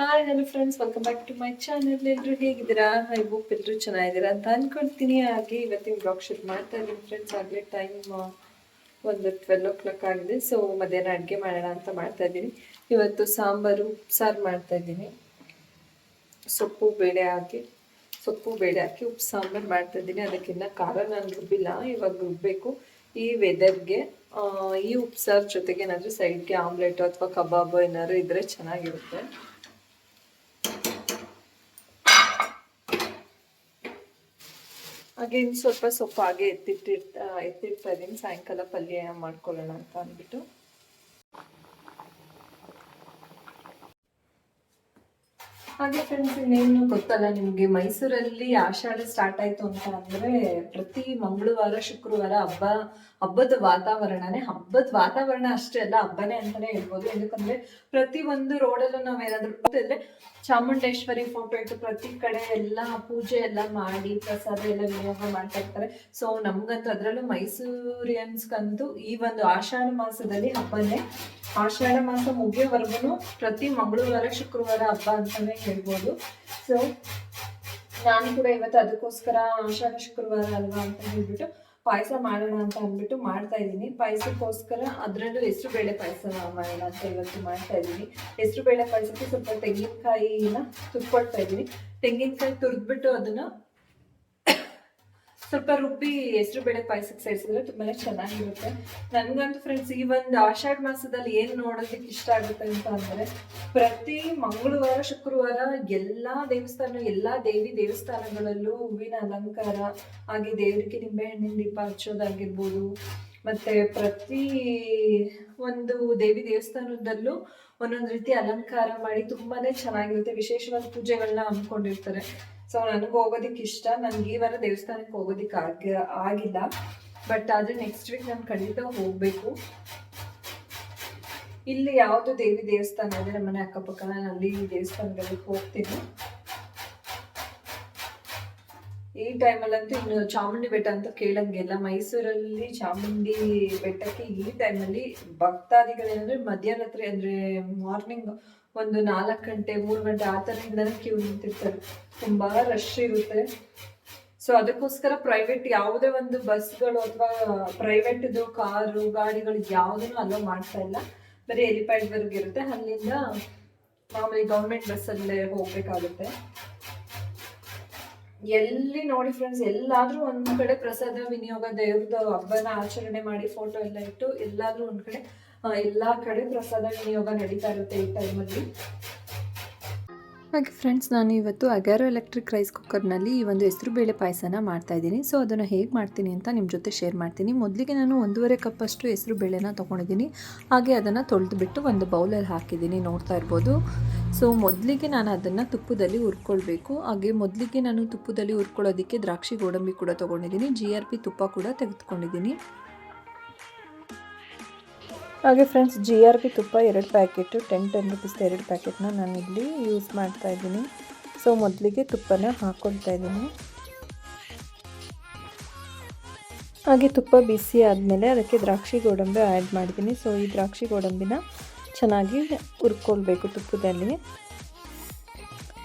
Hi hello friends welcome back to my channel ಎಲ್ಲರೂ ಹೇಗಿದ್ದೀರಾ? I hope ಎಲ್ಲರೂ ಚೆನ್ನಾಗಿದ್ದೀರಾ ಅಂತ ಅಂದ್ಕೊಳ್ತೀನಿ ಹಾಗೆ ಇವತ್ತಿನ ಬ್ಲಾಗ್ ಶುರು ಮಾಡ್ತಾ ಇದ್ದೀನಿ ಫ್ರೆಂಡ್ಸ್ ಆಗಲೇ ಟೈಮ್ ಒಂದು ಟ್ವೆಲ್ ಓ ಕ್ಲಾಕ್ ಆಗಿದೆ. ಸೊ ಮಧ್ಯಾಹ್ನ ಅಡುಗೆ ಮಾಡೋಣ ಅಂತ ಮಾಡ್ತಾ ಇದ್ದೀನಿ. ಇವತ್ತು ಸಾಂಬಾರು ಉಪ್ಸಾರು ಮಾಡ್ತಾ ಇದ್ದೀನಿ. ಸೊಪ್ಪು, ಬೇಳೆ ಹಾಕಿ, ಸೊಪ್ಪು, ಬೇಳೆ ಹಾಕಿ, ಉಪ್ಪು, ಸಾಂಬಾರು ಮಾಡ್ತಾ ಇದ್ದೀನಿ. ಅದಕ್ಕಿಂತ ಖಾರ ನಾನು ರುಬ್ಬಿಲ್ಲ. ಇವಾಗ ರುಬ್ಬಬೇಕು ಈ ವೆದರ್ಗೆ ಈ ಉಪ್ಸಾರು ಸಾರು ಜೊತೆಗೆ ಏನಾದರೂ ಸೈಡ್ಗೆ ಆಮ್ಲೆಟ್ ಅಥವಾ ಕಬಾಬ್ ಏನಾದ್ರು ಇದ್ರೆ ಚೆನ್ನಾಗಿರುತ್ತೆ. ಹಾಗೆ ಸ್ವಲ್ಪ ಸೊಪ್ಪು ಹಾಗೆ ಎತ್ತಿಟ್ಟಿರ್ತಾ ಇದ್ದೀನಿ. ಸಾಯಂಕಾಲ ಪಲ್ಯ ಮಾಡ್ಕೊಳ್ಳೋಣ ಅಂತ ಅಂದ್ಬಿಟ್ಟು. ಹಾಗೆ ಫ್ರೆಂಡ್ಸ್ ಇನ್ನೇನು ಗೊತ್ತಲ್ಲ, ನಿಮಗೆ ಮೈಸೂರಲ್ಲಿ ಆಷಾಢ ಸ್ಟಾರ್ಟ್ ಆಯ್ತು ಅಂತ ಅಂದ್ರೆ ಪ್ರತಿ ಮಂಗಳವಾರ, ಶುಕ್ರವಾರ ಹಬ್ಬ, ಹಬ್ಬದ ವಾತಾವರಣನೇ, ಹಬ್ಬದ ವಾತಾವರಣ ಅಷ್ಟೇ ಅಲ್ಲ, ಹಬ್ಬನೇ ಅಂತಲೇ ಹೇಳ್ಬೋದು. ಯಾಕಂದ್ರೆ ಪ್ರತಿ ಒಂದು ರೋಡಲ್ಲೂ ನಾವು ಏನಾದರೂ ಇದ್ರೆ ಚಾಮುಂಡೇಶ್ವರಿ ಫೋಟೋ ಇಟ್ಟು ಪ್ರತಿ ಕಡೆ ಎಲ್ಲ ಪೂಜೆ ಎಲ್ಲ ಮಾಡಿ, ಪ್ರಸಾದ ಎಲ್ಲ ವಿನಿಯೋಗ ಮಾಡ್ತಾ ಇರ್ತಾರೆ. ಸೊ ನಮ್ಗಂತೂ ಅದರಲ್ಲೂ ಮೈಸೂರಿಯನ್ಸ್ಗಂತೂ ಈ ಒಂದು ಆಷಾಢ ಮಾಸದಲ್ಲಿ ಹಬ್ಬನೇ. ಆಷಾಢ ಮಾಸ ಮುಗಿಯೋವರೆಗೂ ಪ್ರತಿ ಮಂಗಳವಾರ, ಶುಕ್ರವಾರ ಹಬ್ಬ ಅಂತಾನೆ ಹೇಳ್ಬೋದು. ಸೊ ನಾನು ಕೂಡ ಇವತ್ತು ಅದಕ್ಕೋಸ್ಕರ ಆಷಾಢ ಶುಕ್ರವಾರ ಅಲ್ವಾ ಅಂತ ಹೇಳ್ಬಿಟ್ಟು ಪಾಯಸ ಮಾಡೋಣ ಅಂತ ಅಂದ್ಬಿಟ್ಟು ಮಾಡ್ತಾ ಇದ್ದೀನಿ. ಪಾಯಸಕ್ಕೋಸ್ಕರ ಅದರಲ್ಲೂ ಹೆಸರು ಬೇಳೆ ಪಾಯಸ ಮಾಡೋಣ ಅಂತ ಇವತ್ತು ಮಾಡ್ತಾ ಇದ್ದೀನಿ. ಹೆಸರು ಬೇಳೆ ಪಾಯಸಕ್ಕೆ ಸ್ವಲ್ಪ ತೆಂಗಿನಕಾಯಿನ ತುರ್ಕೊಳ್ತಾ ಇದ್ದೀನಿ. ತೆಂಗಿನಕಾಯಿ ತುರಿದ್ಬಿಟ್ಟು ಅದನ್ನ ಸ್ವಲ್ಪ ರುಬ್ಬಿ ಹೆಸರು ಬೇಳೆ ಪಾಯಸಕ್ಕೆ ಸೇರಿಸಿದ್ರೆ ತುಂಬಾನೇ ಚೆನ್ನಾಗಿರುತ್ತೆ. ನನ್ಗಂತೂ ಫ್ರೆಂಡ್ಸ್ ಈ ಒಂದು ಆಷಾಢ ಮಾಸದಲ್ಲಿ ಏನು ನೋಡೋದಕ್ಕೆ ಇಷ್ಟ ಆಗುತ್ತೆ ಅಂತ ಅಂದ್ರೆ, ಪ್ರತಿ ಮಂಗಳವಾರ, ಶುಕ್ರವಾರ ಎಲ್ಲಾ ದೇವಸ್ಥಾನ, ಎಲ್ಲಾ ದೇವಿ ದೇವಸ್ಥಾನಗಳಲ್ಲೂ ಹೂವಿನ ಅಲಂಕಾರ ಹಾಗೆ ದೇವರಿಗೆ ನಿಂಬೆಹಣ್ಣಿನ ದೀಪ ಹಚ್ಚೋದಾಗಿರ್ಬೋದು. ಮತ್ತೆ ಪ್ರತಿ ಒಂದು ದೇವಿ ದೇವಸ್ಥಾನದಲ್ಲೂ ಒಂದೊಂದು ರೀತಿ ಅಲಂಕಾರ ಮಾಡಿ ತುಂಬಾನೇ ಚೆನ್ನಾಗಿರುತ್ತೆ. ವಿಶೇಷವಾದ ಪೂಜೆಗಳನ್ನ ಹಮ್ಮಿಕೊಂಡಿರ್ತಾರೆ. ಸೊ ನನಗೆ ಹೋಗೋದಕ್ಕೆ ಇಷ್ಟ. ನನಗೆ ಈ ವಾರ ದೇವಸ್ಥಾನಕ್ಕೆ ಹೋಗೋದಕ್ಕೆ ಆಗ ಆಗಿಲ್ಲ. ಬಟ್ ಆದರೆ ನೆಕ್ಸ್ಟ್ ವೀಕ್ ನಾನು ಖಂಡಿತ ಹೋಗಬೇಕು. ಇಲ್ಲಿ ಯಾವುದು ದೇವಿ ದೇವಸ್ಥಾನ ಇದೆ? ನಮ್ಮ ಮನೆ ಅಕ್ಕಪಕ್ಕ ನಾನು ಅಲ್ಲಿ ದೇವಸ್ಥಾನಗಳಿಗೆ ಹೋಗ್ತೀನಿ. ಈ ಟೈಮಲ್ಲಂತೂ ಇನ್ನು ಚಾಮುಂಡಿ ಬೆಟ್ಟ ಅಂತ ಕೇಳಂಗಿಲ್ಲ. ಮೈಸೂರಲ್ಲಿ ಚಾಮುಂಡಿ ಬೆಟ್ಟಕ್ಕೆ ಈ ಟೈಮಲ್ಲಿ ಭಕ್ತಾದಿಗಳೇನಂದ್ರೆ ಮಧ್ಯರಾತ್ರಿ ಅಂದ್ರೆ ಮಾರ್ನಿಂಗ್ ಒಂದು ನಾಲ್ಕು ಗಂಟೆ, ಮೂರು ಗಂಟೆ, ಆ ಥರದಿಂದನೇ ಕ್ಯೂ ನಿಂತಿರ್ತಾರೆ. ತುಂಬ ರಶ್ ಇರುತ್ತೆ. ಸೊ ಅದಕ್ಕೋಸ್ಕರ ಪ್ರೈವೇಟ್ ಯಾವುದೇ ಒಂದು ಬಸ್ಗಳು ಅಥವಾ ಪ್ರೈವೇಟ್ದು ಕಾರು, ಗಾಡಿಗಳು ಯಾವುದನ್ನು ಅಲ್ಲೋ ಮಾಡ್ತಾ ಇಲ್ಲ. ಬರೀ ಎಲಿಪ್ಯಾಡ್ವರೆಗೆ ಇರುತ್ತೆ. ಅಲ್ಲಿಂದ ಮಾಮೂಲಿ ಗೌರ್ಮೆಂಟ್ ಬಸ್ಸಲ್ಲೇ ಹೋಗಬೇಕಾಗುತ್ತೆ. ಎಲ್ಲಿ ನೋಡಿ ಫ್ರೆಂಡ್ಸ್ ಎಲ್ಲಾದ್ರೂ ಒಂದ್ ಕಡೆ ಪ್ರಸಾದ, ವಿನಿಯೋಗ, ದೇವ್ರದ್ದು ಹಬ್ಬನ ಆಚರಣೆ ಮಾಡಿ ಫೋಟೋ ಎಲ್ಲ ಇಟ್ಟು ಎಲ್ಲಾದ್ರೂ ಒಂದ್ ಕಡೆ ಎಲ್ಲಾ ಕಡೆ ಪ್ರಸಾದ ವಿನಿಯೋಗ ನಡೀತಾ ಇರುತ್ತೆ ಈ ಟೈಮಲ್ಲಿ ಹಾಗೆ ಫ್ರೆಂಡ್ಸ್ ನಾನು ಇವತ್ತು ಅಗ್ಯಾರೋ ಎಲೆಕ್ಟ್ರಿಕ್ ರೈಸ್ ಕುಕ್ಕರ್ನಲ್ಲಿ ಈ ಒಂದು ಹೆಸರು ಬೇಳೆ ಪಾಯಸನ ಮಾಡ್ತಾ ಇದ್ದೀನಿ. ಸೊ ಅದನ್ನು ಹೇಗೆ ಮಾಡ್ತೀನಿ ಅಂತ ನಿಮ್ಮ ಜೊತೆ ಶೇರ್ ಮಾಡ್ತೀನಿ. ಮೊದಲಿಗೆ ನಾನು ಒಂದೂವರೆ ಕಪ್ಪಷ್ಟು ಹೆಸರು ಬೇಳೆನ ತೊಗೊಂಡಿದ್ದೀನಿ. ಹಾಗೆ ಅದನ್ನು ತೊಳೆದುಬಿಟ್ಟು ಒಂದು ಬೌಲಲ್ಲಿ ಹಾಕಿದ್ದೀನಿ. ನೋಡ್ತಾ ಇರ್ಬೋದು. ಸೊ ಮೊದಲಿಗೆ ನಾನು ಅದನ್ನು ತುಪ್ಪದಲ್ಲಿ ಹುರ್ಕೊಳ್ಬೇಕು. ಹಾಗೆ ಮೊದಲಿಗೆ ನಾನು ತುಪ್ಪದಲ್ಲಿ ಹುರ್ಕೊಳ್ಳೋದಕ್ಕೆ ದ್ರಾಕ್ಷಿ ಗೋಡಂಬಿ ಕೂಡ ತೊಗೊಂಡಿದ್ದೀನಿ. ಜಿ ಆರ್ ಪಿ ತುಪ್ಪ ಕೂಡ ತೆಗೆದುಕೊಂಡಿದ್ದೀನಿ. ಹಾಗೆ ಫ್ರೆಂಡ್ಸ್ ಜಿ ಆರ್ ಬಿ ತುಪ್ಪ ಎರಡು ಪ್ಯಾಕೆಟು ಟೆನ್ ಟೆನ್ ರುಪೀಸ್ದು ಎರಡು ಪ್ಯಾಕೆಟ್ನ ಇಲ್ಲಿ ಯೂಸ್ ಮಾಡ್ತಾ ಇದ್ದೀನಿ. ಸೊ ಮೊದಲಿಗೆ ತುಪ್ಪನ ಹಾಕ್ಕೊಳ್ತಾ ಇದ್ದೀನಿ. ಹಾಗೆ ತುಪ್ಪ ಬಿಸಿ ಆದಮೇಲೆ ಅದಕ್ಕೆ ದ್ರಾಕ್ಷಿ ಗೋಡಂಬಿ ಆ್ಯಡ್ ಮಾಡಿದ್ದೀನಿ. ಸೊ ಈ ದ್ರಾಕ್ಷಿ ಗೋಡಂಬಿನ ಚೆನ್ನಾಗಿ ಹುರ್ಕೊಳ್ಬೇಕು ತುಪ್ಪದಲ್ಲಿ.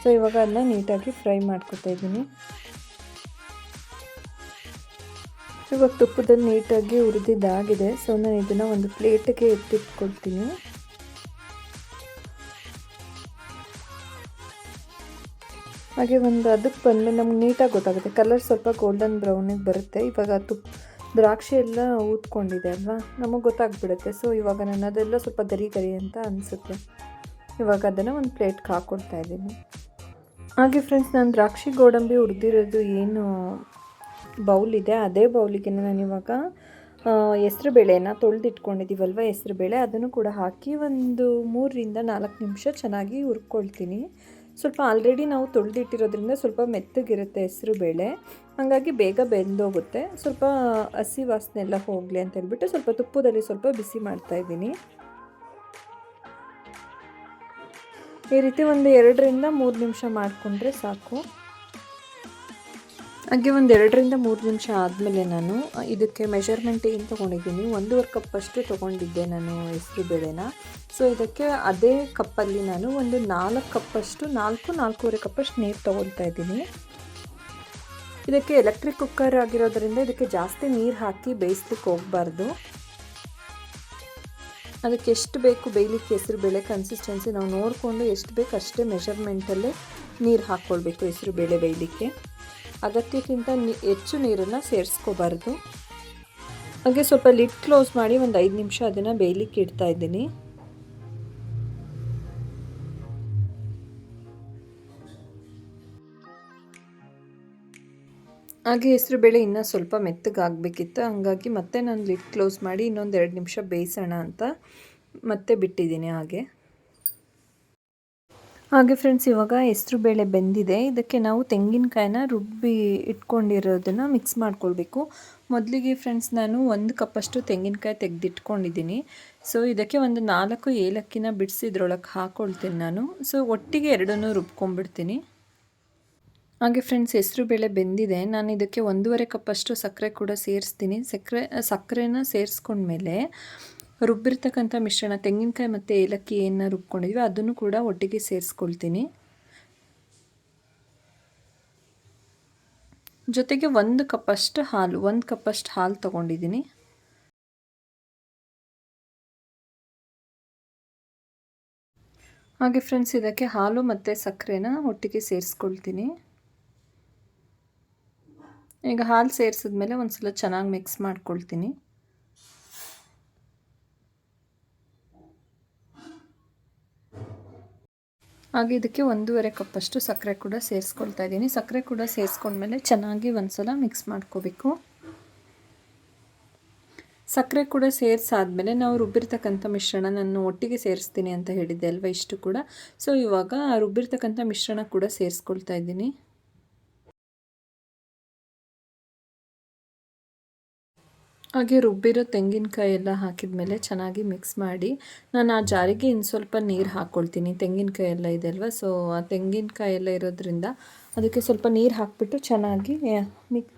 ಸೊ ಇವಾಗ ಅದನ್ನ ನೀಟಾಗಿ ಫ್ರೈ ಮಾಡ್ಕೊತಾ ಇದ್ದೀನಿ. ಇವಾಗ ತುಪ್ಪದಲ್ಲಿ ನೀಟಾಗಿ ಉರಿದಿದ್ದಾಗಿದೆ ಸೊ ನಾನು ಇದನ್ನು ಒಂದು ಪ್ಲೇಟಿಗೆ ಎತ್ತಿಟ್ಕೊಳ್ತೀನಿ. ಹಾಗೆ ಒಂದು ಅದಕ್ಕೆ ಬಂದಮೇಲೆ ನಮ್ಗೆ ನೀಟಾಗಿ ಗೊತ್ತಾಗುತ್ತೆ. ಕಲರ್ ಸ್ವಲ್ಪ ಗೋಲ್ಡನ್ ಬ್ರೌನಿಗೆ ಬರುತ್ತೆ. ಇವಾಗ ತುಪ್ಪ ದ್ರಾಕ್ಷಿ ಎಲ್ಲ ಊದ್ಕೊಂಡಿದೆ ಅಲ್ವಾ? ನಮಗೆ ಗೊತ್ತಾಗ್ಬಿಡುತ್ತೆ. ಸೊ ಇವಾಗ ನಾನು ಅದೆಲ್ಲ ಸ್ವಲ್ಪ ಗರಿ ಗರಿ ಅಂತ ಅನಿಸುತ್ತೆ. ಇವಾಗ ಅದನ್ನು ಒಂದು ಪ್ಲೇಟ್ಗೆ ಹಾಕ್ಕೊಡ್ತಾ ಇದ್ದೀನಿ. ಹಾಗೆ ಫ್ರೆಂಡ್ಸ್ ನಾನು ದ್ರಾಕ್ಷಿ ಗೋಡಂಬಿ ಹುರಿದಿರೋದು ಏನು ಬೌಲ್ ಇದೆ, ಅದೇ ಬೌಲಿಗೆ ನಾನು ಇವಾಗ ಹೆಸ್ರು ಬೇಳೆನ ತೊಳೆದಿಟ್ಕೊಂಡಿದ್ದೀವಲ್ವ ಹೆಸ್ರು ಬೇಳೆ, ಅದನ್ನು ಕೂಡ ಹಾಕಿ ಒಂದು ಮೂರರಿಂದ ನಾಲ್ಕು ನಿಮಿಷ ಚೆನ್ನಾಗಿ ಹುರ್ಕೊಳ್ತೀನಿ. ಸ್ವಲ್ಪ ಆಲ್ರೆಡಿ ನಾವು ತೊಳೆದಿಟ್ಟಿರೋದ್ರಿಂದ ಸ್ವಲ್ಪ ಮೆತ್ತಗಿರುತ್ತೆ ಹೆಸ್ರು ಬೇಳೆ, ಹಾಗಾಗಿ ಬೇಗ ಬೆಂದೋಗುತ್ತೆ. ಸ್ವಲ್ಪ ಹಸಿ ವಾಸನೆ ಎಲ್ಲ ಹೋಗಲಿ ಅಂತ ಹೇಳ್ಬಿಟ್ಟು ಸ್ವಲ್ಪ ತುಪ್ಪದಲ್ಲಿ ಸ್ವಲ್ಪ ಬಿಸಿ ಮಾಡ್ತಾ ಇದ್ದೀನಿ. ಈ ರೀತಿ ಒಂದು ಎರಡರಿಂದ ಮೂರು ನಿಮಿಷ ಮಾಡಿಕೊಂಡ್ರೆ ಸಾಕು. ಹಾಗೆ ಒಂದು ಎರಡರಿಂದ ಮೂರು ನಿಮಿಷ ಆದಮೇಲೆ ನಾನು ಇದಕ್ಕೆ ಮೆಷರ್ಮೆಂಟ್ ಏನು ತೊಗೊಂಡಿದ್ದೀನಿ, ಒಂದೂವರೆ ಕಪ್ಪಷ್ಟು ತೊಗೊಂಡಿದ್ದೆ ನಾನು ಹೆಸರು ಬೇಳೆನ. ಸೊ ಇದಕ್ಕೆ ಅದೇ ಕಪ್ಪಲ್ಲಿ ನಾನು ಒಂದು ನಾಲ್ಕು ಕಪ್ಪಷ್ಟು ನಾಲ್ಕು, ನಾಲ್ಕೂವರೆ ಕಪ್ಪಷ್ಟು ನೀರು ತೊಗೊಳ್ತಾ ಇದ್ದೀನಿ. ಇದಕ್ಕೆ ಎಲೆಕ್ಟ್ರಿಕ್ ಕುಕ್ಕರ್ ಆಗಿರೋದ್ರಿಂದ ಇದಕ್ಕೆ ಜಾಸ್ತಿ ನೀರು ಹಾಕಿ ಬೇಯಿಸ್ಲಿಕ್ಕೆ ಹೋಗಬಾರ್ದು. ಅದಕ್ಕೆ ಎಷ್ಟು ಬೇಕು ಬೇಯಲಿಕ್ಕೆ ಹೆಸರು ಬೇಳೆ ಕನ್ಸಿಸ್ಟೆನ್ಸಿ ನಾವು ನೋಡಿಕೊಂಡು ಎಷ್ಟು ಬೇಕು ಅಷ್ಟೇ ಮೆಷರ್ಮೆಂಟಲ್ಲೇ ನೀರು ಹಾಕ್ಕೊಳ್ಬೇಕು ಹೆಸರು ಬೇಳೆ ಬೇಯಲಿಕ್ಕೆ. ಅಗತ್ಯಕ್ಕಿಂತ ಹೆಚ್ಚು ನೀರನ್ನು ಸೇರಿಸ್ಕೋಬಾರ್ದು. ಹಾಗೆ ಸ್ವಲ್ಪ ಲಿಡ್ ಕ್ಲೋಸ್ ಮಾಡಿ ಒಂದು ಐದು ನಿಮಿಷ ಅದನ್ನು ಬೇಯಲಿಕ್ಕೆ ಇಡ್ತಾ ಇದ್ದೀನಿ. ಹಾಗೆ ಹೆಸರು ಬೇಳೆ ಇನ್ನೂ ಸ್ವಲ್ಪ ಮೆತ್ತಗಾಗಬೇಕಿತ್ತು, ಹಾಗಾಗಿ ಮತ್ತೆ ನಾನು ಲಿಡ್ ಕ್ಲೋಸ್ ಮಾಡಿ ಇನ್ನೊಂದು ಎರಡು ನಿಮಿಷ ಬೇಯಿಸೋಣ ಅಂತ ಮತ್ತೆ ಬಿಟ್ಟಿದ್ದೀನಿ ಹಾಗೆ. ಹಾಗೆ ಫ್ರೆಂಡ್ಸ್ ಇವಾಗ ಹೆಸರು ಬೇಳೆ ಬೆಂದಿದೆ. ಇದಕ್ಕೆ ನಾವು ತೆಂಗಿನಕಾಯಿನ ರುಬ್ಬಿ ಇಟ್ಕೊಂಡಿರೋದನ್ನು ಮಿಕ್ಸ್ ಮಾಡ್ಕೊಳ್ಬೇಕು. ಮೊದಲಿಗೆ ಫ್ರೆಂಡ್ಸ್ ನಾನು ಒಂದು ಕಪ್ಪಷ್ಟು ತೆಂಗಿನಕಾಯಿ ತೆಗೆದಿಟ್ಕೊಂಡಿದ್ದೀನಿ. ಸೊ ಇದಕ್ಕೆ ಒಂದು ನಾಲ್ಕು ಏಲಕ್ಕಿನ ಬಿಡಿಸಿ ಇದ್ರೊಳಗೆ ಹಾಕ್ಕೊಳ್ತೀನಿ ನಾನು. ಸೊ ಒಟ್ಟಿಗೆ ಎರಡನ್ನೂ ರುಬ್ಕೊಂಡ್ಬಿಡ್ತೀನಿ. ಹಾಗೆ ಫ್ರೆಂಡ್ಸ್ ಹೆಸರು ಬೇಳೆ ಬೆಂದಿದೆ. ನಾನು ಇದಕ್ಕೆ ಒಂದೂವರೆ ಕಪ್ಪಷ್ಟು ಸಕ್ಕರೆ ಕೂಡ ಸೇರಿಸ್ತೀನಿ. ಸಕ್ಕರೆ, ಸಕ್ಕರೆನ ಸೇರಿಸ್ಕೊಂಡ್ಮೇಲೆ ರುಬ್ಬಿರ್ತಕ್ಕಂಥ ಮಿಶ್ರಣ, ತೆಂಗಿನಕಾಯಿ ಮತ್ತು ಏಲಕ್ಕಿ ಏನು ರುಬ್ಕೊಂಡಿದ್ವಿ, ಅದನ್ನು ಕೂಡ ಒಟ್ಟಿಗೆ ಸೇರಿಸ್ಕೊಳ್ತೀನಿ. ಜೊತೆಗೆ ಒಂದು ಕಪ್ಪಷ್ಟು ಹಾಲು, ಒಂದು ಕಪ್ಪಷ್ಟು ಹಾಲು ತೊಗೊಂಡಿದ್ದೀನಿ. ಹಾಗೆ ಫ್ರೆಂಡ್ಸ್ ಇದಕ್ಕೆ ಹಾಲು ಮತ್ತು ಸಕ್ಕರೆನ ಒಟ್ಟಿಗೆ ಸೇರಿಸ್ಕೊಳ್ತೀನಿ. ಈಗ ಹಾಲು ಸೇರಿಸಿದ್ಮೇಲೆ ಒಂದು ಸಲ ಚೆನ್ನಾಗಿ ಮಿಕ್ಸ್ ಮಾಡ್ಕೊಳ್ತೀನಿ. ಹಾಗೆ ಇದಕ್ಕೆ ಒಂದೂವರೆ ಕಪ್ಪಷ್ಟು ಸಕ್ಕರೆ ಕೂಡ ಸೇರಿಸ್ಕೊಳ್ತಾ ಇದ್ದೀನಿ. ಸಕ್ಕರೆ ಕೂಡ ಸೇರಿಸ್ಕೊಂಡ್ಮೇಲೆ ಚೆನ್ನಾಗಿ ಒಂದು ಸಲ ಮಿಕ್ಸ್ ಮಾಡ್ಕೋಬೇಕು. ಸಕ್ಕರೆ ಕೂಡ ಸೇರಿಸಾದ್ಮೇಲೆ ನಾವು ರುಬ್ಬಿರ್ತಕ್ಕಂಥ ಮಿಶ್ರಣ ನಾನು ಒಟ್ಟಿಗೆ ಸೇರಿಸ್ತೀನಿ ಅಂತ ಹೇಳಿದ್ದೆ ಅಲ್ವ ಇಷ್ಟು ಕೂಡ. ಸೊ ಇವಾಗ ರುಬ್ಬಿರ್ತಕ್ಕಂಥ ಮಿಶ್ರಣ ಕೂಡ ಸೇರಿಸ್ಕೊಳ್ತಾ ಇದ್ದೀನಿ. ಹಾಗೆ ರುಬ್ಬಿರೋ ತೆಂಗಿನಕಾಯಿ ಎಲ್ಲ ಹಾಕಿದ ಮೇಲೆ ಚೆನ್ನಾಗಿ ಮಿಕ್ಸ್ ಮಾಡಿ ನಾನು ಆ ಜಾರಿಗೆ ಇನ್ನು ಸ್ವಲ್ಪ ನೀರು ಹಾಕ್ಕೊಳ್ತೀನಿ ತೆಂಗಿನಕಾಯಿ ಎಲ್ಲ ಇದೆ ಅಲ್ವಾ? ಸೊ ಆ ತೆಂಗಿನಕಾಯಿ ಎಲ್ಲ ಇರೋದ್ರಿಂದ ಅದಕ್ಕೆ ಸ್ವಲ್ಪ ನೀರು ಹಾಕಿಬಿಟ್ಟು ಚೆನ್ನಾಗಿ ಮಿಕ್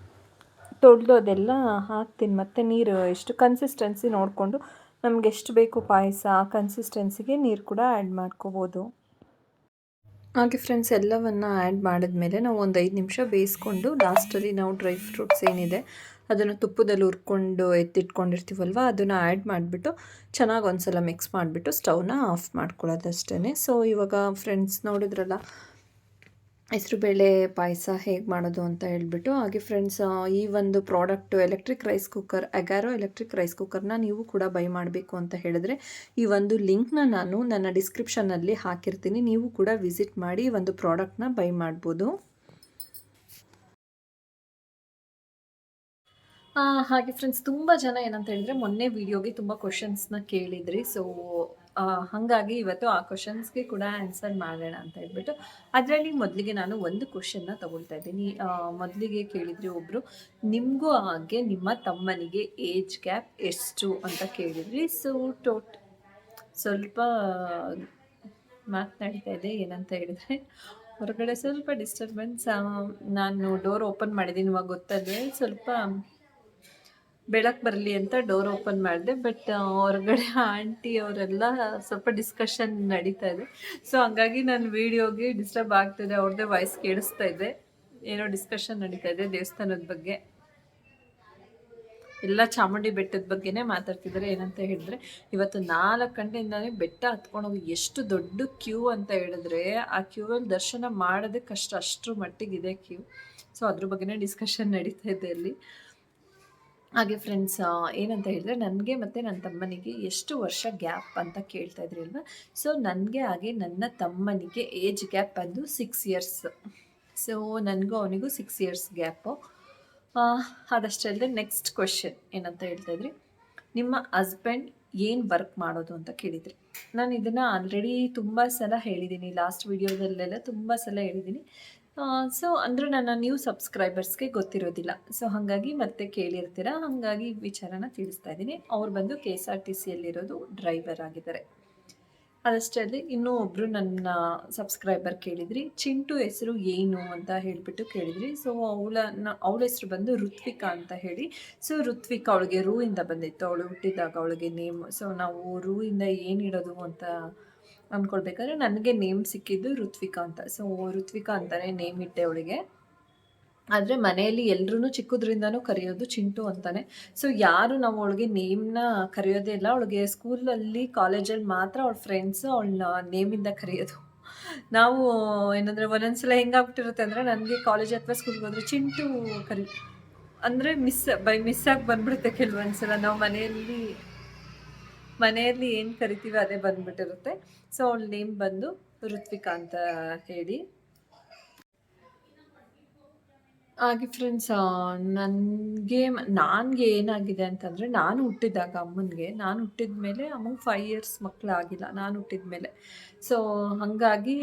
ತೊಳೆದು ಅದೆಲ್ಲ ಹಾಕ್ತೀನಿ. ಮತ್ತು ನೀರು ಎಷ್ಟು ಕನ್ಸಿಸ್ಟೆನ್ಸಿ ನೋಡಿಕೊಂಡು ನಮ್ಗೆ ಎಷ್ಟು ಬೇಕು ಪಾಯಸ, ಆ ಕನ್ಸಿಸ್ಟೆನ್ಸಿಗೆ ನೀರು ಕೂಡ ಆ್ಯಡ್ ಮಾಡ್ಕೋಬೋದು. ಹಾಗೆ ಫ್ರೆಂಡ್ಸ್ ಎಲ್ಲವನ್ನು ಆ್ಯಡ್ ಮಾಡಿದ್ಮೇಲೆ ನಾವು ಒಂದು ಐದು ನಿಮಿಷ ಬೇಯಿಸ್ಕೊಂಡು ಲಾಸ್ಟಲ್ಲಿ ನಾವು ಡ್ರೈ ಫ್ರೂಟ್ಸ್ ಏನಿದೆ ಅದನ್ನು ತುಪ್ಪದಲ್ಲಿ ಹುರ್ಕೊಂಡು ಎತ್ತಿಟ್ಕೊಂಡಿರ್ತೀವಲ್ವ, ಅದನ್ನು ಆ್ಯಡ್ ಮಾಡಿಬಿಟ್ಟು ಚೆನ್ನಾಗಿ ಒಂದು ಸಲ ಮಿಕ್ಸ್ ಮಾಡಿಬಿಟ್ಟು ಸ್ಟವ್ನ ಆಫ್ ಮಾಡ್ಕೊಳ್ಳೋದಷ್ಟೇ ಸೊ ಇವಾಗ ಫ್ರೆಂಡ್ಸ್ ನೋಡಿದ್ರಲ್ಲ, ಹೆಸರುಬೇಳೆ ಪಾಯಸ ಹೇಗೆ ಮಾಡೋದು ಅಂತ ಹೇಳ್ಬಿಟ್ಟು, ಹಾಗೆ ಫ್ರೆಂಡ್ಸ್ ಈ ಒಂದು product electric rice cooker Agaro electric rice ಕುಕ್ಕರ್ನ ನೀವು ಕೂಡ ಬೈ ಮಾಡಬೇಕು ಅಂತ ಹೇಳಿದ್ರೆ, ಈ ಒಂದು ಲಿಂಕ್ನ ನಾನು ನನ್ನ ಡಿಸ್ಕ್ರಿಪ್ಷನಲ್ಲಿ ಹಾಕಿರ್ತೀನಿ. ನೀವು ಕೂಡ ವಿಸಿಟ್ ಮಾಡಿ ಈ ಒಂದು ಪ್ರಾಡಕ್ಟ್ನ ಬೈ ಮಾಡ್ಬೋದು. ಹಾಗೆ ಫ್ರೆಂಡ್ಸ್ ತುಂಬ ಜನ ಏನಂತ ಹೇಳಿದ್ರೆ ಮೊನ್ನೆ ವಿಡಿಯೋಗೆ ತುಂಬ ಕ್ವಶನ್ಸ್ನ ಕೇಳಿದ್ರಿ. ಸೊ ಹಾಗಾಗಿ ಇವತ್ತು ಆ ಕ್ವಶನ್ಸ್ಗೆ ಕೂಡ ಆನ್ಸರ್ ಮಾಡೋಣ ಅಂತ ಹೇಳ್ಬಿಟ್ಟು ಅದರಲ್ಲಿ ಮೊದಲಿಗೆ ನಾನು ಒಂದು ಕ್ವಶನ್ನ ತಗೊಳ್ತಾ ಇದ್ದೀನಿ. ಮೊದಲಿಗೆ ಕೇಳಿದ್ರಿ ಒಬ್ಬರು ನಿಮಗೂ ಹಾಗೆ ನಿಮ್ಮ ತಮ್ಮನಿಗೆ ಏಜ್ ಗ್ಯಾಪ್ ಎಷ್ಟು? ಅಂತ ಕೇಳಿದ್ರಿ. ಸೊ ಟೋಟ್ ಸ್ವಲ್ಪ ಮಾತನಾಡ್ತಾ ಇದೆ ಏನಂತ ಹೇಳಿದ್ರೆ ಹೊರಗಡೆ ಸ್ವಲ್ಪ ಡಿಸ್ಟರ್ಬೆನ್ಸ್ ನಾನು ಡೋರ್ ಓಪನ್ ಮಾಡಿದ್ದೀನಿ ಇವಾಗ ಗೊತ್ತಾದರೆ ಸ್ವಲ್ಪ ಬೆಳಕು ಬರಲಿ ಅಂತ ಡೋರ್ ಓಪನ್ ಮಾಡಿದೆ ಬಟ್ ಹೊರಗಡೆ ಆಂಟಿ ಅವರೆಲ್ಲ ಸ್ವಲ್ಪ ಡಿಸ್ಕಷನ್ ನಡೀತಾ ಇದೆ. ಸೊ ಹಂಗಾಗಿ ನಾನು ವೀಡಿಯೋಗೆ ಡಿಸ್ಟರ್ಬ್ ಆಗ್ತಿದೆ ಅವ್ರದ್ದೇ ವಾಯ್ಸ್ ಕೇಳಿಸ್ತಾ ಇದೆ. ಏನೋ ಡಿಸ್ಕಷನ್ ನಡೀತಾ ಇದೆ ದೇವಸ್ಥಾನದ ಬಗ್ಗೆ. ಎಲ್ಲ ಚಾಮುಂಡಿ ಬೆಟ್ಟದ ಬಗ್ಗೆನೇ ಮಾತಾಡ್ತಿದ್ದಾರೆ ಏನಂತ ಹೇಳಿದ್ರೆ, ಇವತ್ತು ನಾಲ್ಕು ಗಂಟೆಯಿಂದಾನೇ ಬೆಟ್ಟ ಹತ್ಕೊಂಡೋಗಿ ಎಷ್ಟು ದೊಡ್ಡ ಕ್ಯೂ ಅಂತ ಹೇಳಿದ್ರೆ, ಆ ಕ್ಯೂ ಅಲ್ಲಿ ದರ್ಶನ ಮಾಡೋದಕ್ಕೆ ಅಷ್ಟು ಅಷ್ಟರ ಇದೆ ಕ್ಯೂ ಸೊ ಅದ್ರ ಬಗ್ಗೆನೇ ಡಿಸ್ಕಷನ್ ನಡೀತಾ ಇದೆ ಅಲ್ಲಿ. ಹಾಗೆ ಫ್ರೆಂಡ್ಸ್ ಏನಂತ ಹೇಳಿದ್ರೆ ನನಗೆ ಮತ್ತು ನನ್ನ ತಮ್ಮನಿಗೆ ಎಷ್ಟು ವರ್ಷ ಗ್ಯಾಪ್ ಅಂತ ಕೇಳ್ತಾ ಇದ್ರಿ ಅಲ್ವಾ? ಸೊ ನನಗೆ ಹಾಗೆ ನನ್ನ ತಮ್ಮನಿಗೆ ಏಜ್ ಗ್ಯಾಪ್ ಬಂದು ಸಿಕ್ಸ್ ಇಯರ್ಸ್ ಸೊ ನನಗೂ ಅವನಿಗೂ ಸಿಕ್ಸ್ ಇಯರ್ಸ್ ಗ್ಯಾಪು ಅದಷ್ಟಲ್ಲದೆ ನೆಕ್ಸ್ಟ್ ಕ್ವೆಶನ್ ಏನಂತ ಹೇಳ್ತಾ ಇದ್ರಿ? ನಿಮ್ಮ ಹಸ್ಬೆಂಡ್ ಏನು ವರ್ಕ್ ಮಾಡೋದು ಅಂತ ಕೇಳಿದ್ರಿ? ನಾನು ಇದನ್ನು ಆಲ್ರೆಡಿ ತುಂಬ ಸಲ ಹೇಳಿದ್ದೀನಿ ಲಾಸ್ಟ್ ವೀಡಿಯೋದಲ್ಲೆಲ್ಲ ತುಂಬ ಸಲ ಹೇಳಿದ್ದೀನಿ ಸೊ ಅಂದರೆ ನನ್ನ ನ್ಯೂ ಸಬ್ಸ್ಕ್ರೈಬರ್ಸ್ಗೆ ಗೊತ್ತಿರೋದಿಲ್ಲ. ಸೊ ಹಾಗಾಗಿ ಮತ್ತೆ ಕೇಳಿರ್ತೀರ? ಹಾಗಾಗಿ ವಿಚಾರನ ತಿಳಿಸ್ತಾ ಇದ್ದೀನಿ. ಅವ್ರು ಬಂದು ಕೆ ಎಸ್ ಆರ್ ಟಿ ಸಿಯಲ್ಲಿರೋದು ಡ್ರೈವರ್ ಆಗಿದ್ದಾರೆ. ಅದಷ್ಟೇ ಅಲ್ಲಿ ಇನ್ನೂ ಒಬ್ಬರು ನನ್ನ ಸಬ್ಸ್ಕ್ರೈಬರ್ ಕೇಳಿದ್ರಿ. ಚಿಂಟು ಹೆಸರು ಏನು ಅಂತ ಹೇಳಿಬಿಟ್ಟು ಕೇಳಿದ್ರಿ. ಸೊ ಅವಳ ಅವಳ ಹೆಸರು ಬಂದು ಋತ್ವಿಕಾ ಅಂತ ಹೇಳಿ. ಸೊ ಋತ್ವಿಕಾ ಅವಳಿಗೆ ರೂ ಇಂದ ಬಂದಿತ್ತು. ಅವಳು ಹುಟ್ಟಿದಾಗ ಅವಳಿಗೆ ನೇಮ್ ಸೊ ನಾವು ರೂ ಇಂದ ಏನು ಇಡೋದು ಅಂತ ಅಂದ್ಕೊಳ್ಬೇಕಾದ್ರೆ ನನಗೆ ನೇಮ್ ಸಿಕ್ಕಿದ್ದು ಋತ್ವಿಕಾ ಅಂತ. ಸೊ ಋತ್ವಿಕಾ ಅಂತಲೇ ನೇಮ್ ಇಟ್ಟೆ ಅವಳಿಗೆ. ಆದರೆ ಮನೆಯಲ್ಲಿ ಎಲ್ಲರೂ ಚಿಕ್ಕದ್ರಿಂದನೂ ಕರೆಯೋದು ಚಿಂಟು ಅಂತಾನೆ. ಸೊ ಯಾರು ನಾವು ಅವಳಿಗೆ ನೇಮ್ನ ಕರೆಯೋದೇ ಇಲ್ಲ. ಅವಳಿಗೆ ಸ್ಕೂಲಲ್ಲಿ ಕಾಲೇಜಲ್ಲಿ ಮಾತ್ರ ಅವಳ ಫ್ರೆಂಡ್ಸ್ ಅವಳನ್ನ ನೇಮಿಂದ ಕರೆಯೋದು. ನಾವು, ಏನಂದರೆ ಒಂದೊಂದ್ಸಲ ಹೆಂಗಾಗ್ಬಿಟ್ಟಿರುತ್ತೆ ಅಂದರೆ ನನಗೆ ಕಾಲೇಜ್ ಅಥವಾ ಸ್ಕೂಲ್ಗೆ ಹೋದ್ರೆ ಚಿಂಟು ಕರಿ, ಅಂದರೆ ಮಿಸ್ ಬೈ ಮಿಸ್ ಆಗಿ ಬಂದ್ಬಿಡುತ್ತೆ ಕೆಲವೊಂದ್ಸಲ. ನಾವು ಮನೆಯಲ್ಲಿ ಮನೆಯಲ್ಲಿ ಏನು ಕರಿತೀವಿ ಅದೇ ಬಂದ್ಬಿಟ್ಟಿರುತ್ತೆ. ಸೊ ಅವಳ ನೇಮ್ ಬಂದು ಋತ್ವಿಕಾ ಅಂತ ಹೇಳಿ. ಹಾಗೆ ಫ್ರೆಂಡ್ಸ್ ನನಗೆ ನನಗೆ ಏನಾಗಿದೆ ಅಂತಂದರೆ, ನಾನು ಹುಟ್ಟಿದಾಗ ಅಮ್ಮನಿಗೆ, ನಾನು ಹುಟ್ಟಿದ ಮೇಲೆ ಅಮ್ಮಂಗೆ ಫೈವ್ ಇಯರ್ಸ್ ಮಕ್ಕಳಾಗಿಲ್ಲ ನಾನು ಹುಟ್ಟಿದ ಮೇಲೆ ಸೊ ಹಾಗಾಗಿ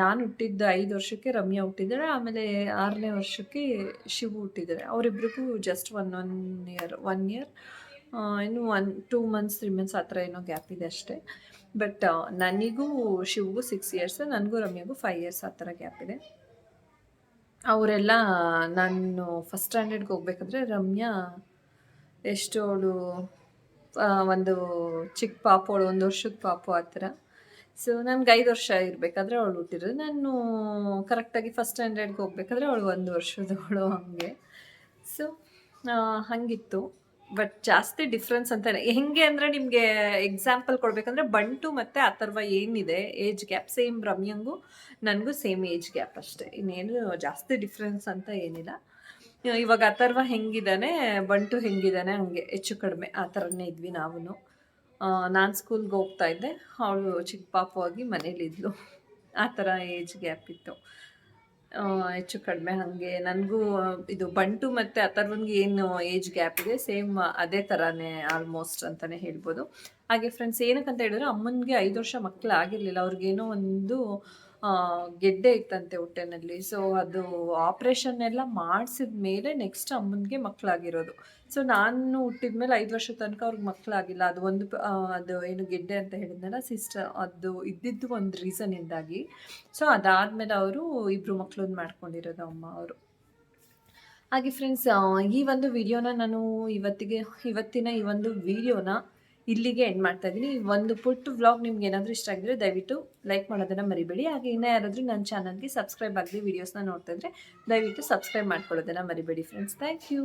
ನಾನು ಹುಟ್ಟಿದ್ದ ಐದು ವರ್ಷಕ್ಕೆ ರಮ್ಯಾ ಹುಟ್ಟಿದ್ದಾರೆ ಆಮೇಲೆ ಆರನೇ ವರ್ಷಕ್ಕೆ ಶಿವು ಹುಟ್ಟಿದ್ದಾರೆ ಅವರಿಬ್ಬರಿಗೂ just one one year one year ಇನ್ನು one two months three months ಆ ಥರ ಏನೋ ಗ್ಯಾಪ್ ಇದೆ ಅಷ್ಟೇ. ಬಟ್ ನನಗೂ, ಶಿವಗೂ ಸಿಕ್ಸ್ ಇಯರ್ಸ್ ನನಗೂ ರಮ್ಯಾಗೂ ಫೈವ್ ಇಯರ್ಸ್ ಆ ಥರ ಗ್ಯಾಪ್ ಇದೆ. ಅವರೆಲ್ಲ, ನಾನು ಫಸ್ಟ್ ಸ್ಟ್ಯಾಂಡರ್ಡ್ಗೆ ಹೋಗ್ಬೇಕಾದ್ರೆ ರಮ್ಯಾ, ಎಷ್ಟು ಅವಳು ಒಂದು ಚಿಕ್ಕ ಪಾಪು ಅವಳು, ಒಂದು ವರ್ಷದ ಪಾಪು ಆ ಥರ. ಸೊ ನನಗೆ ಐದು ವರ್ಷ ಇರಬೇಕಾದ್ರೆ ಅವಳು ಹುಟ್ಟಿರೋದು. ನಾನು ಕರೆಕ್ಟಾಗಿ ಫಸ್ಟ್ ಸ್ಟ್ಯಾಂಡರ್ಡ್ಗೆ ಹೋಗ್ಬೇಕಾದ್ರೆ ಅವಳು ಒಂದು ವರ್ಷದವಳು ಹಾಗೆ. ಸೊ ಹಾಗಿತ್ತು. ಬಟ್ ಜಾಸ್ತಿ ಡಿಫ್ರೆನ್ಸ್ ಅಂತ. ಹೆಂಗೆ ಅಂದರೆ ನಿಮಗೆ ಎಕ್ಸಾಂಪಲ್ ಕೊಡಬೇಕಂದ್ರೆ ಬಂಟು ಮತ್ತು ಅಥರ್ವ ಏನಿದೆ ಏಜ್ ಗ್ಯಾಪ್ ಸೇಮ್ ರಮ್ಯಂಗು, ನನಗೂ ಸೇಮ್ ಏಜ್ ಗ್ಯಾಪ್ ಅಷ್ಟೇ. ಇನ್ನೇನು ಜಾಸ್ತಿ ಡಿಫ್ರೆನ್ಸ್ ಅಂತ ಏನಿಲ್ಲ. ಇವ- ಇವಾಗ ಅಥರ್ವ ಹೆಂಗಿದ್ದಾನೆ ಬಂಟು ಹೆಂಗಿದ್ದಾನೆ ಹಂಗೆ, ಹೆಚ್ಚು ಕಡಿಮೆ ಆ ಥರನೇ ಇದ್ವಿ ನಾವು ನಾನು ಸ್ಕೂಲ್ಗೆ ಹೋಗ್ತಾ ಇದ್ದೆ. ಅವಳು ಚಿಕ್ಕ ಪಾಪು ಆಗಿ ಮನೇಲಿದ್ಲು. ಆ ಥರ ಏಜ್ ಗ್ಯಾಪ್ ಇತ್ತು. ಹೆಚ್ಚು ಕಡಿಮೆ ಹಾಗೆ. ನನಗೂ ಇದು ಬಂಟು ಮತ್ತು ಅಥರ್ವನ್ಗೆ ಏನು ಏಜ್ ಗ್ಯಾಪ್ ಇದೆ ಸೇಮ್ ಅದೇ ಥರನೇ ಆಲ್ಮೋಸ್ಟ್ ಅಂತಲೇ ಹೇಳ್ಬೋದು. ಹಾಗೆ ಫ್ರೆಂಡ್ಸ್ ಏನಕ್ಕಂತ ಹೇಳಿದ್ರೆ ಅಮ್ಮನಿಗೆ ಐದು ವರ್ಷ ಮಕ್ಕಳು ಆಗಿರಲಿಲ್ಲ ಅವ್ರಿಗೇನೋ ಒಂದು ಗೆಡ್ಡೆ ಇತ್ತಂತೆ ಹೊಟ್ಟೆನಲ್ಲಿ. ಸೊ ಅದು ಆಪ್ರೇಷನ್ ಎಲ್ಲ ಮಾಡಿಸಿದ ಮೇಲೆ ನೆಕ್ಸ್ಟ್ ಅಮ್ಮನಿಗೆ ಮಕ್ಕಳಾಗಿರೋದು. ಸೊ ನಾನು ಹುಟ್ಟಿದ ಮೇಲೆ ಐದು ವರ್ಷ ತನಕ ಅವ್ರಿಗೆ ಮಕ್ಕಳಾಗಿಲ್ಲ. ಅದು ಒಂದು ಅದು ಏನು ಗೆಡ್ಡೆ ಅಂತ ಹೇಳಿದ್ನಲ್ಲ ಸಿಸ್ಟರ್ ಅದು ಇದ್ದಿದ್ದು ಒಂದು ರೀಸನಿಂದಾಗಿ ಸೊ ಅದಾದಮೇಲೆ ಅವರು ಇಬ್ಬರು ಮಕ್ಕಳನ್ನ ಮಾಡ್ಕೊಂಡಿರೋದು ಅಮ್ಮ ಅವರು. ಹಾಗೆ ಫ್ರೆಂಡ್ಸ್ ಈ ಒಂದು ವಿಡಿಯೋನ ನಾನು ಇವತ್ತಿಗೆ, ಇವತ್ತಿನ ಈ ಒಂದು ವಿಡಿಯೋನ ಇಲ್ಲಿಗೆ ಎಂಡ್ ಮಾಡ್ತಾ ಇದ್ದೀನಿ ಒಂದು ಪುಟ್ ವ್ಲಾಗ್ ನಿಮ್ಗೆ ಏನಾದರೂ ಇಷ್ಟ ಆಗಿದ್ರೆ ದಯವಿಟ್ಟು ಲೈಕ್ ಮಾಡೋದನ್ನು ಮರಿಬೇಡಿ. ಹಾಗೆ ಇನ್ನೂ ಯಾರಾದರೂ ನನ್ನ ಚಾನಲ್ಗೆ ಸಬ್ಸ್ಕ್ರೈಬ್ ಆಗಲಿ ವೀಡಿಯೋಸ್ನ ನೋಡ್ತಾ ಇದ್ರೆ ದಯವಿಟ್ಟು ಸಬ್ಸ್ಕ್ರೈಬ್ ಮಾಡ್ಕೊಳ್ಳೋದನ್ನು ಮರಿಬೇಡಿ ಫ್ರೆಂಡ್ಸ್ ಥ್ಯಾಂಕ್ ಯು